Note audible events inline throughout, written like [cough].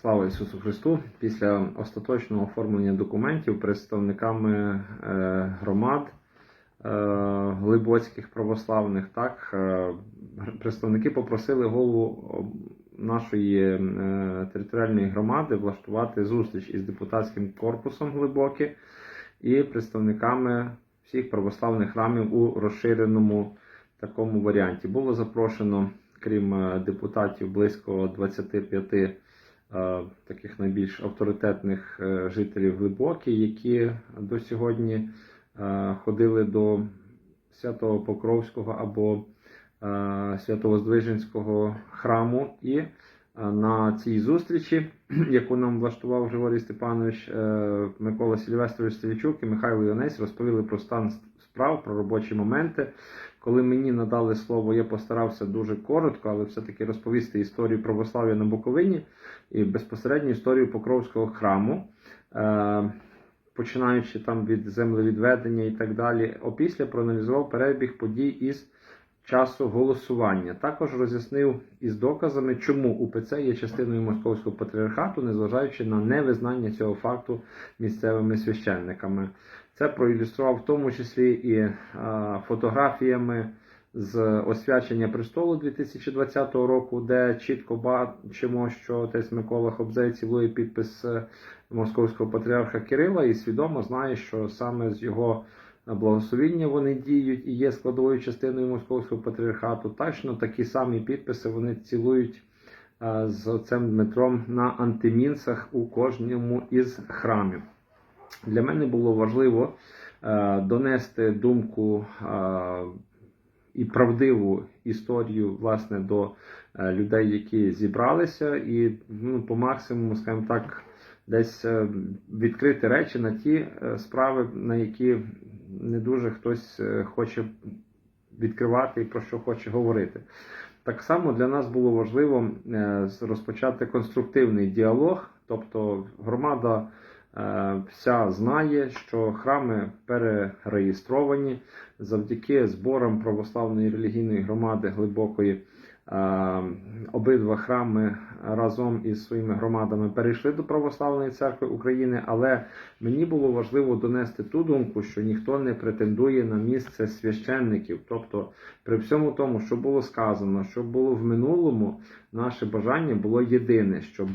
Слава Ісусу Христу! Після остаточного оформлення документів представниками е, громад е, глибоцьких православних, так, е, представники попросили голову нашої територіальної громади влаштувати зустріч із депутатським корпусом глибоке і представниками всіх православних храмів у розширеному такому варіанті. Було запрошено, крім депутатів, близько 25 е, таких найбільш авторитетних е, жителів Глибокі, які до сьогодні е, ходили до Святого Покровського або е, Святовоздвиженського храму. І е, на цій зустрічі, [clears throat] яку нам влаштував Григорій Степанович, е, Микола Сільвестрович Стрільчук і Михайло Янець розповіли про стан справ, про робочі моменти. Коли мені надали слово, я постарався дуже коротко, але все-таки розповісти історію православ'я на Буковині і безпосередньо історію Покровського храму, е, починаючи там від землевідведення і так далі. Опісля проаналізував перебіг подій із часу голосування. Також роз'яснив із доказами, чому УПЦ є частиною Московського патріархату, незважаючи на невизнання цього факту місцевими священниками. Це проілюстрував в тому числі і е, фотографіями з освячення престолу 2020 року, де чітко бачимо, що отець Микола Хобзей цілує підпис е, московського патріарха Кирила і свідомо знає, що саме з його благословіння вони діють і є складовою частиною московського патріархату. Точно такі самі підписи вони цілують е, з отцем Дмитром на антимінсах у кожному із храмів. Для мене було важливо е, донести думку е, і правдиву історію власне до е, людей, які зібралися, і ну, по максимуму, скажімо так, десь відкрити речі на ті справи, на які не дуже хтось хоче відкривати і про що хоче говорити. Так само для нас було важливо розпочати конструктивний діалог, тобто громада вся знає, що храми перереєстровані завдяки зборам православної релігійної громади глибокої. е, Обидва храми разом із своїми громадами перейшли до Православної церкви України, але мені було важливо донести ту думку, що ніхто не претендує на місце священників. Тобто, при всьому тому, що було сказано, що було в минулому, наше бажання було єдине, щоб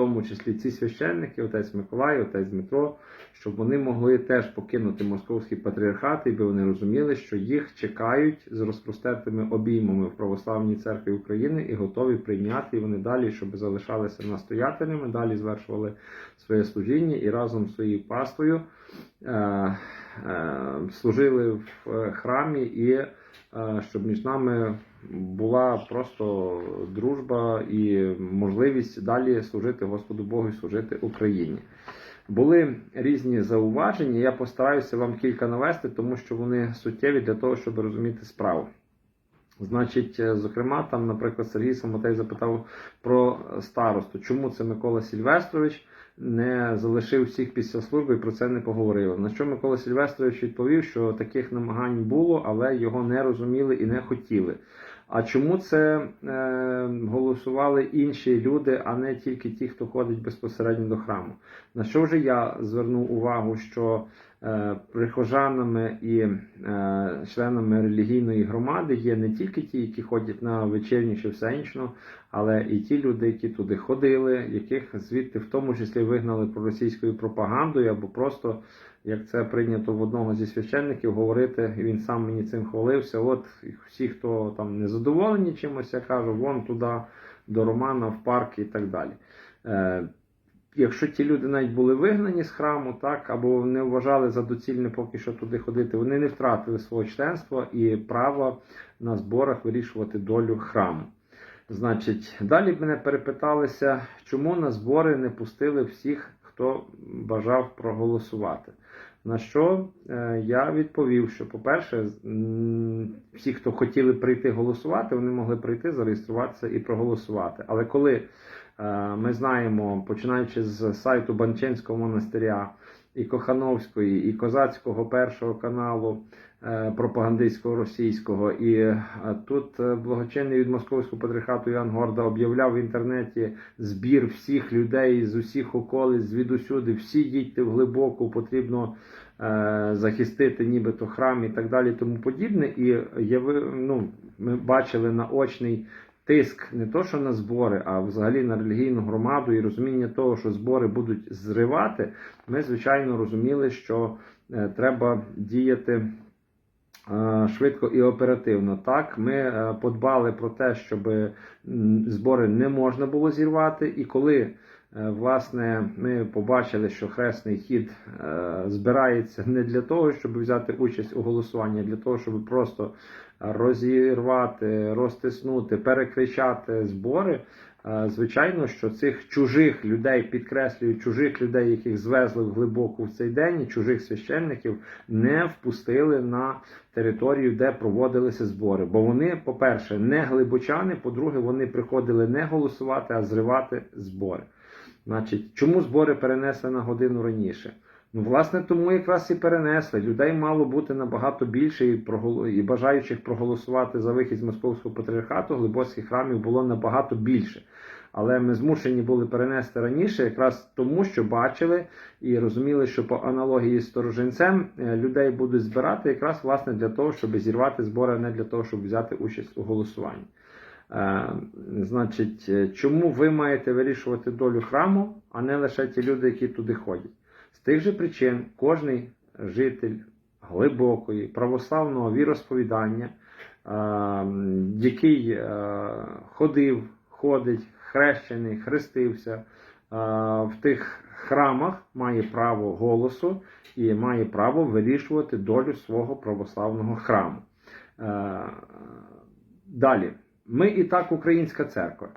тому числі ці священники, отець Миколай, отець Дмитро, щоб вони могли теж покинути московський патріархат, і би вони розуміли, що їх чекають з розпростертими обіймами в православній церкві України і готові прийняти і вони далі, щоб залишалися настоятелями, далі звершували своє служіння і разом з своєю паствою е, е, служили в е, храмі і щоб між нами була просто дружба і можливість далі служити Господу Богу і служити Україні. Були різні зауваження. Я постараюся вам кілька навести, тому що вони суттєві для того, щоб розуміти справу. Значить, е, зокрема, там, наприклад, Сергій Самотей запитав про старосту, чому це Микола Сільвестрович не залишив всіх після служби і про це не поговорили. На що Микола Сільвестрович відповів, що таких намагань було, але його не розуміли і не хотіли. А чому це е, голосували інші люди, а не тільки ті, хто ходить безпосередньо до храму? На що вже я звернув увагу, що прихожанами і е, членами релігійної громади є не тільки ті, які ходять на вечірню чи все інше, але і ті люди, які туди ходили, яких звідти в тому числі вигнали проросійською пропагандою або просто. Як це прийнято в одного зі священників говорити, він сам мені цим хвалився. От всі, хто там не задоволені чимось, я кажу, вон туди, до Романа, в парк і так далі. Якщо ті люди навіть були вигнані з храму, так, або не вважали за доцільне поки що туди ходити, вони не втратили свого членства і права на зборах вирішувати долю храму. Значить, далі мене перепиталися, чому на збори не пустили всіх, хто бажав проголосувати. На що е, я відповів, що, по-перше, всі, хто хотіли прийти голосувати, вони могли прийти, зареєструватися і проголосувати. Але коли ми знаємо, починаючи з сайту Банченського монастиря, і Кохановської, і Козацького першого каналу е, пропагандистського російського. І е, тут е, благочинний від Московського патріархату Ян Горда об'являв в інтернеті збір всіх людей з усіх околиць, звідусюди, всі їдьте в глибоку, потрібно е, захистити нібито храм і так далі, тому подібне. І яви, ну, ми бачили наочний тиск не то, що на збори, а взагалі на релігійну громаду і розуміння того, що збори будуть зривати, ми звичайно розуміли, що е, треба діяти. е, Швидко і оперативно. Так, ми е, подбали про те, щоб збори не можна було зірвати. І коли власне ми побачили, що хресний хід збирається не для того, щоб взяти участь у голосуванні, а для того, щоб просто розірвати, розтиснути, перекричати збори. Е, Звичайно, що цих чужих людей, підкреслюю, чужих людей, яких звезли в глибоку в цей день, і чужих священників не впустили на територію, де проводилися збори. Бо вони, по-перше, не глибочани, по-друге, вони приходили не голосувати, а зривати збори. Значить, чому збори перенесли на годину раніше? Ну, власне, тому якраз і перенесли. Людей мало бути набагато більше, і, прогол... і бажаючих проголосувати за вихід з московського патріархату, глибоцьких храмів було набагато більше. Але ми змушені були перенести раніше, якраз тому, що бачили і розуміли, що по аналогії з сторожинцем е, людей будуть збирати якраз власне для того, щоб зірвати збори, а не для того, щоб взяти участь у голосуванні. Е, значить, е, чому ви маєте вирішувати долю храму, а не лише ті люди, які туди ходять? З тих же причин кожний житель глибокої православного віросповідання, е, який е, ходив, ходить, хрещений, хрестився е, в тих храмах, має право голосу і має право вирішувати долю свого православного храму. Далі. Ми і так українська церква.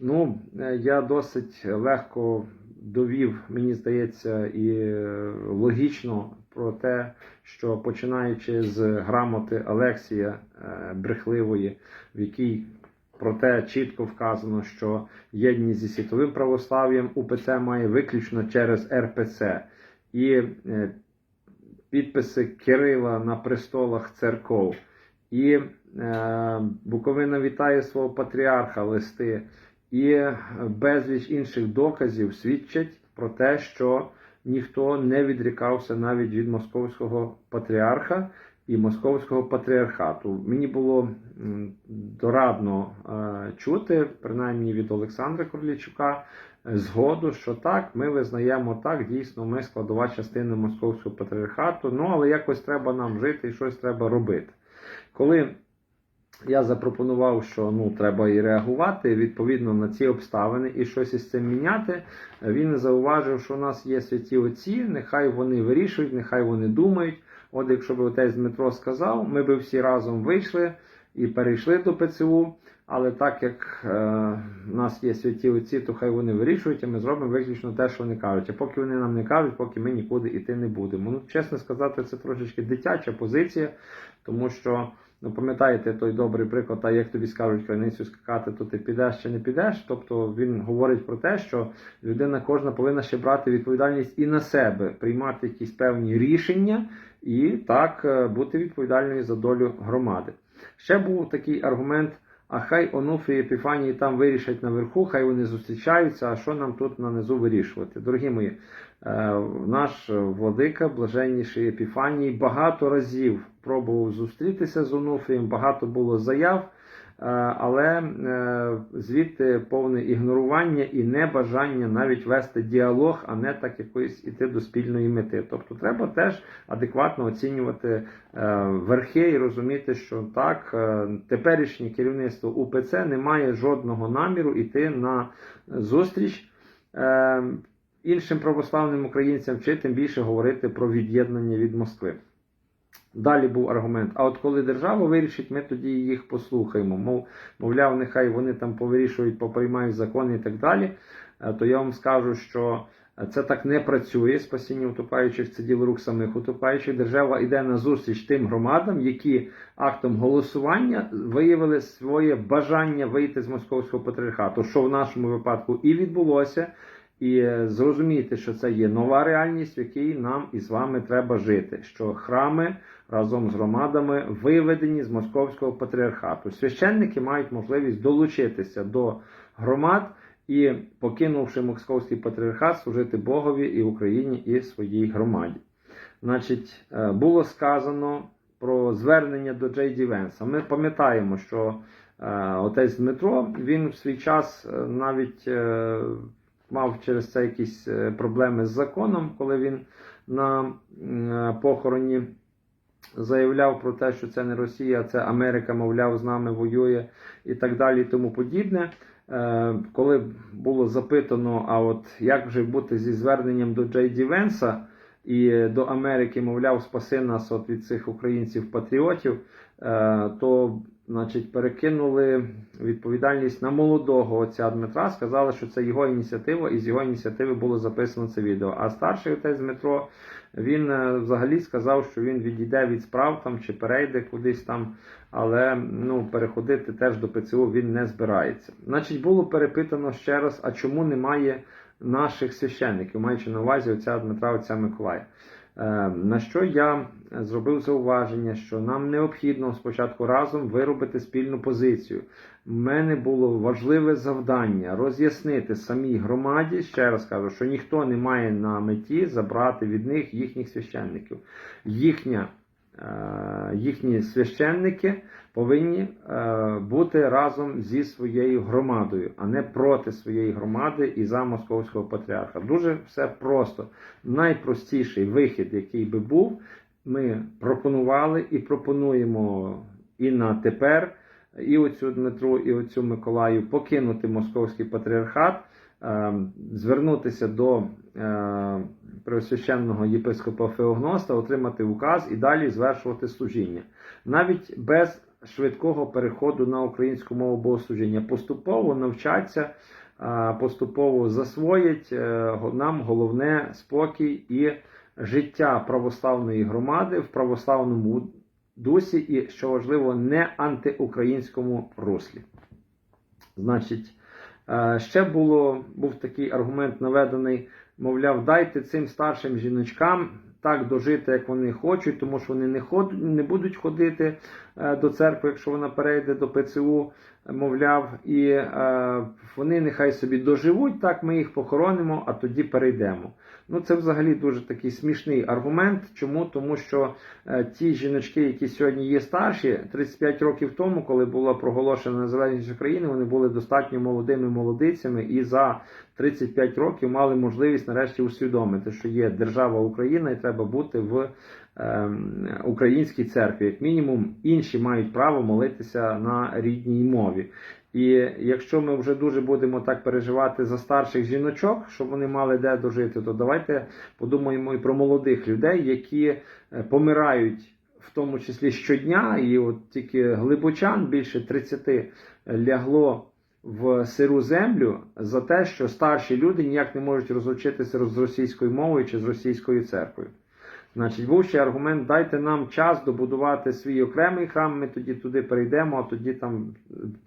Ну, я досить легко довів, мені здається, і е, логічно про те, що починаючи з грамоти Алексія е, брехливої, в якій про те чітко вказано, що єдність зі світовим православ'ям УПЦ має виключно через РПЦ. І е, підписи Кирила на престолах церков. І е, Буковина вітає свого патріарха листи, і безліч інших доказів свідчать про те, що ніхто не відрікався навіть від московського патріарха і московського патріархату. Мені було дорадно е, чути, принаймні від Олександра Корлічука, е, згоду, що так, ми визнаємо так, дійсно, ми складова частина московського патріархату, ну але якось треба нам жити і щось треба робити. Коли я запропонував, що ну треба і реагувати відповідно на ці обставини і щось із цим міняти. Він зауважив, що у нас є святі отці, нехай вони вирішують, нехай вони думають. От якщо б отець Дмитро сказав, ми б всі разом вийшли і перейшли до ПЦУ. Але так як е, в нас є святі отці, то хай вони вирішують, а ми зробимо виключно те, що вони кажуть. А поки вони нам не кажуть, поки ми нікуди йти не будемо. Ну, чесно сказати, це трошечки дитяча позиція, тому що. Ну, пам'ятаєте той добрий приклад, а як тобі скажуть криницю скакати, то ти підеш чи не підеш. Тобто він говорить про те, що людина кожна повинна ще брати відповідальність і на себе, приймати якісь певні рішення і так е, бути відповідальною за долю громади. Ще був такий аргумент. А хай Онуфи і Епіфанії там вирішать наверху, хай вони зустрічаються, а що нам тут нанизу вирішувати? Дорогі мої, наш владика, блаженніший Епіфаній, багато разів пробував зустрітися з Онуфієм, багато було заяв, е, але е, звідти повне ігнорування і небажання навіть вести діалог, а не так якось іти до спільної мети. Тобто треба теж адекватно оцінювати е, верхи і розуміти, що так, е, теперішнє керівництво УПЦ не має жодного наміру йти на зустріч. Е, Іншим православним українцям чи тим більше говорити про від'єднання від Москви. Далі був аргумент. А от коли держава вирішить, ми тоді їх послухаємо. Мов, мовляв, нехай вони там повирішують, поприймають закони і так далі. Е, То я вам скажу, що це так не працює. Спасіння утопаючих це діло рук самих утопаючих. Держава йде на зустріч тим громадам, які актом голосування виявили своє бажання вийти з московського патріархату, що в нашому випадку і відбулося. І е, зрозуміти, що це є нова реальність, в якій нам із вами треба жити. Що храми разом з громадами виведені з московського патріархату. Священники мають можливість долучитися до громад і, покинувши московський патріархат, служити Богові і Україні і своїй громаді. Значить, е, було сказано про звернення до Джей Ді Венса. Ми пам'ятаємо, що е, отець Дмитро він в свій час навіть мав через це якісь е, проблеми з законом, коли він на е, похороні заявляв про те, що це не Росія, це Америка, мовляв, з нами воює і так далі, і тому подібне. Е, Коли було запитано, а от як же бути зі зверненням до Джей Ді Венса і до Америки, мовляв, спаси нас от від цих українців-патріотів, то значить, перекинули відповідальність на молодого отця Дмитра, сказали, що це його ініціатива, і з його ініціативи було записано це відео. А старший отець Дмитро він е, взагалі сказав, що він відійде від справ там чи перейде кудись там, але ну, переходити теж до ПЦУ він не збирається. Значить, було перепитано ще раз, а чому немає наших священників, маючи на увазі отця Дмитра, отця Миколая. Е, На що я зробив зауваження, що нам необхідно спочатку разом виробити спільну позицію. У мене було важливе завдання роз'яснити самій громаді, ще раз кажу, що ніхто не має на меті забрати від них їхніх священників. Їхня, е, їхні священники повинні е, бути разом зі своєю громадою, а не проти своєї громади і за московського патріарха. Дуже все просто. Найпростіший вихід, який би був, ми пропонували і пропонуємо і на тепер, і оцю Дмитру, і оцю Миколаю покинути московський патріархат, е, звернутися до е, преосвященного єпископа Феогноста, отримати указ і далі звершувати служіння. Навіть без швидкого переходу на українську мову богослужіння. Поступово навчаться, поступово засвоять е, нам головне спокій і життя православної громади в православному дусі і, що важливо, не антиукраїнському руслі. Значить, е, ще було, був такий аргумент наведений, мовляв, дайте цим старшим жіночкам так дожити, як вони хочуть, тому що вони не, ход, не будуть ходити до церкви, якщо вона перейде до ПЦУ, е, мовляв, і е, вони нехай собі доживуть, так ми їх похоронимо, а тоді перейдемо. Ну, це взагалі дуже такий смішний аргумент. Чому? Тому що е, ті жіночки, які сьогодні є старші, 35 років тому, коли була проголошена незалежність України, вони були достатньо молодими молодицями і за 35 років мали можливість нарешті усвідомити, що є держава Україна і треба бути в українській церкві. Як мінімум, інші мають право молитися на рідній мові. І якщо ми вже дуже будемо так переживати за старших жіночок, щоб вони мали де дожити, то давайте подумаємо і про молодих людей, які е, помирають в тому числі щодня, і от тільки глибочан більше 30 лягло в сиру землю за те, що старші люди ніяк не можуть розлучитися з російською мовою чи з російською церквою. Значить, був ще аргумент, дайте нам час добудувати свій окремий храм, ми тоді туди перейдемо, а тоді там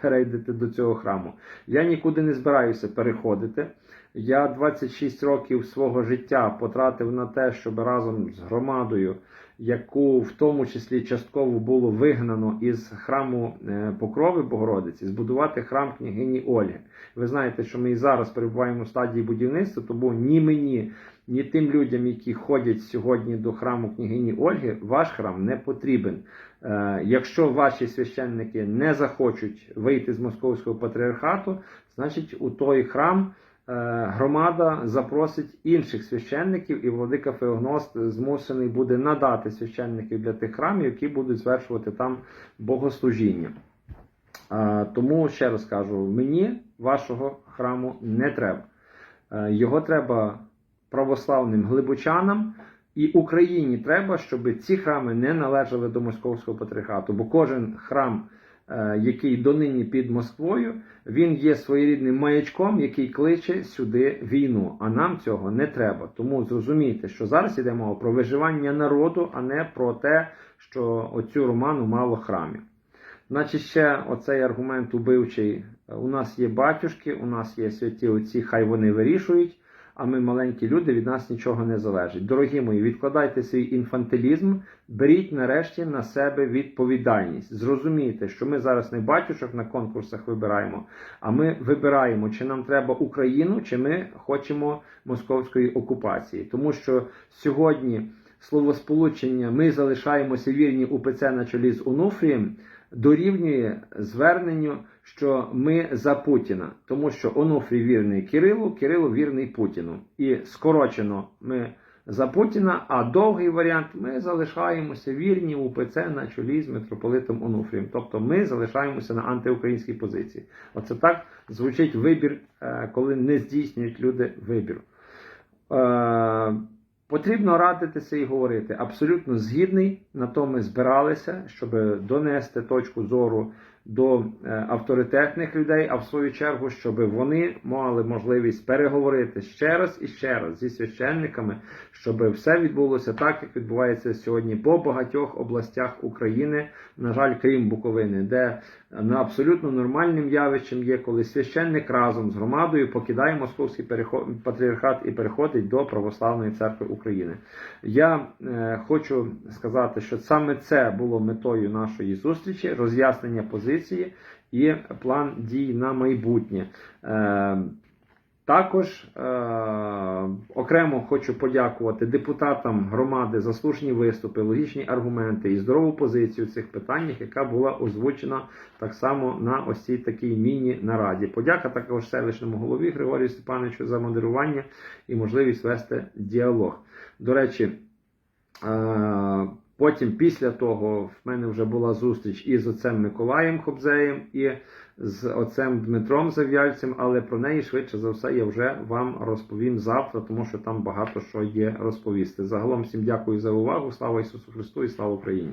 перейдете до цього храму. Я нікуди не збираюся переходити. Я 26 років свого життя потратив на те, щоб разом з громадою, яку в тому числі частково було вигнано із храму е, Покрови Богородиці, збудувати храм княгині Ольги. Ви знаєте, що ми і зараз перебуваємо в стадії будівництва, тому ні мені, ні тим людям, які ходять сьогодні до храму княгині Ольги, ваш храм не потрібен. Е, Якщо ваші священники не захочуть вийти з московського патріархату, значить у той храм громада запросить інших священників, і владика Феогност змушений буде надати священників для тих храмів, які будуть звершувати там богослужіння. Е, Тому ще раз кажу: мені вашого храму не треба. Е, Його треба православним глибочанам. І Україні треба, щоб ці храми не належали до московського патріархату, бо кожен храм, е, який донині під Москвою, він є своєрідним маячком, який кличе сюди війну. А нам цього не треба. Тому зрозумійте, що зараз йде мова про виживання народу, а не про те, що оцю роману мало храмів. Значить, ще оцей аргумент убивчий. У нас є батюшки, у нас є святі отці, хай вони вирішують. А ми маленькі люди, від нас нічого не залежить. Дорогі мої, відкладайте свій інфантилізм, беріть нарешті на себе відповідальність. Зрозумійте, що ми зараз не батюшок на конкурсах вибираємо, а ми вибираємо, чи нам треба Україну, чи ми хочемо московської окупації. Тому що сьогодні словосполучення ми залишаємося вірні УПЦ на чолі з Онуфрієм дорівнює зверненню, що ми за Путіна, тому що Онуфрій вірний Кирилу, Кирило вірний Путіну. І скорочено ми за Путіна, а довгий варіант ми залишаємося вірні УПЦ на чолі з митрополитом Онуфрієм. Тобто ми залишаємося на антиукраїнській позиції. Оце так звучить вибір, е, коли не здійснюють люди вибір. Е, Потрібно радитися і говорити. Абсолютно згідний. На то ми збиралися, щоб донести точку зору до е, авторитетних людей, а в свою чергу, щоб вони мали можливість переговорити ще раз і ще раз зі священниками, щоб все відбулося так, як відбувається сьогодні по багатьох областях України, на жаль, крім Буковини, де на абсолютно нормальним явищем є, коли священник разом з громадою покидає московський патріархат і переходить до православної церкви України. Я е, хочу сказати, що саме це було метою нашої зустрічі роз'яснення позиції і план дій на майбутнє. Е, також е, окремо хочу подякувати депутатам громади за слушні виступи, логічні аргументи і здорову позицію в цих питаннях, яка була озвучена так само на ось цій такій міні-нараді. Подяка також селищному голові Григорію Степановичу за модерування і можливість вести діалог. До речі, е, потім, після того, в мене вже була зустріч із отцем Миколаєм Хобзеєм і з отцем Дмитром Зав'яльцем, але про неї швидше за все я вже вам розповім завтра, тому що там багато що є розповісти. Загалом всім дякую за увагу. Слава Ісусу Христу і слава Україні!